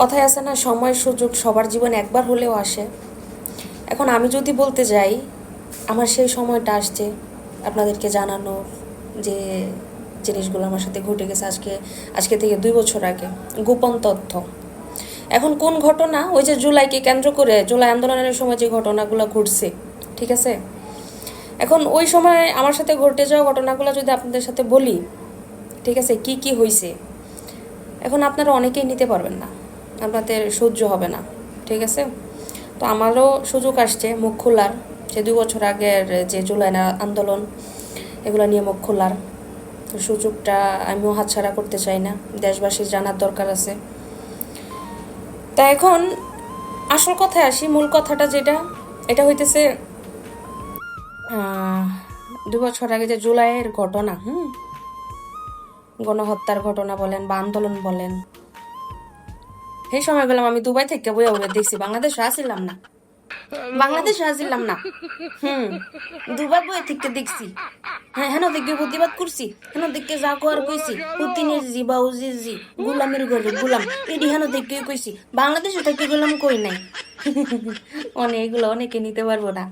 কথায় আছে না সময় সুযোগ সবার জীবন একবার হলেও আসে। এখন আমি যদি বলতে যাই, আমার সেই সময়টা আসছে, আপনাদেরকে জানানো যে জিনিসগুলো আমার সাথে ঘটে গেছে আজকে আজকে থেকে দুই বছর আগে, গোপন তথ্য। এখন কোন ঘটনা? ওই যে জুলাইকে কেন্দ্র করে জুলাই আন্দোলনের সময় যে ঘটনাগুলো ঘটছে, ঠিক আছে? এখন ওই সময় আমার সাথে ঘটে যাওয়া ঘটনাগুলো যদি আপনাদের সাথে বলি, ঠিক আছে, কি কি হয়েছে এখন আপনারা অনেকেই নিতে পারবেন না। আপনাদের সহ্য হবে না, ঠিক আছে? তো আমারও সুযোগ আসছে মুখ খোলার সে দু বছর আগের যে জুলাই আন্দোলন, এগুলো নিয়ে মুখ খোলার। তো সুযোগটা আমিও হাতছাড়া করতে চাই না, দেশবাসীর জানার দরকার আছে। তা এখন আসল কথায় আসি, মূল কথাটা যেটা, এটা হইতেছে দু বছর আগে যে জুলাইয়ের ঘটনা, হুম? গণহত্যার ঘটনা বলেন বা আন্দোলন বলেন সেই গেলাম আমি দুবাই থেকে বইয়া বইয়া দেখছি, বাংলাদেশে আসিলাম না। বাংলাদেশে আসিলাম না। হুম দুবার বইয়া থেকে দেখছি। হ্যাঁ হেন দেখে প্রতিবাদ করছি, হেন দেখে যা কোয়ার কইছি, পুতিনের জি বা উজির জি, গুলামের ঘরে গুলাম, এডি হেন দেখে কইছি, বাংলাদেশে থেকে গুলাম কই নাই? অনেক এগুলো অনেকে নিতে পারব না।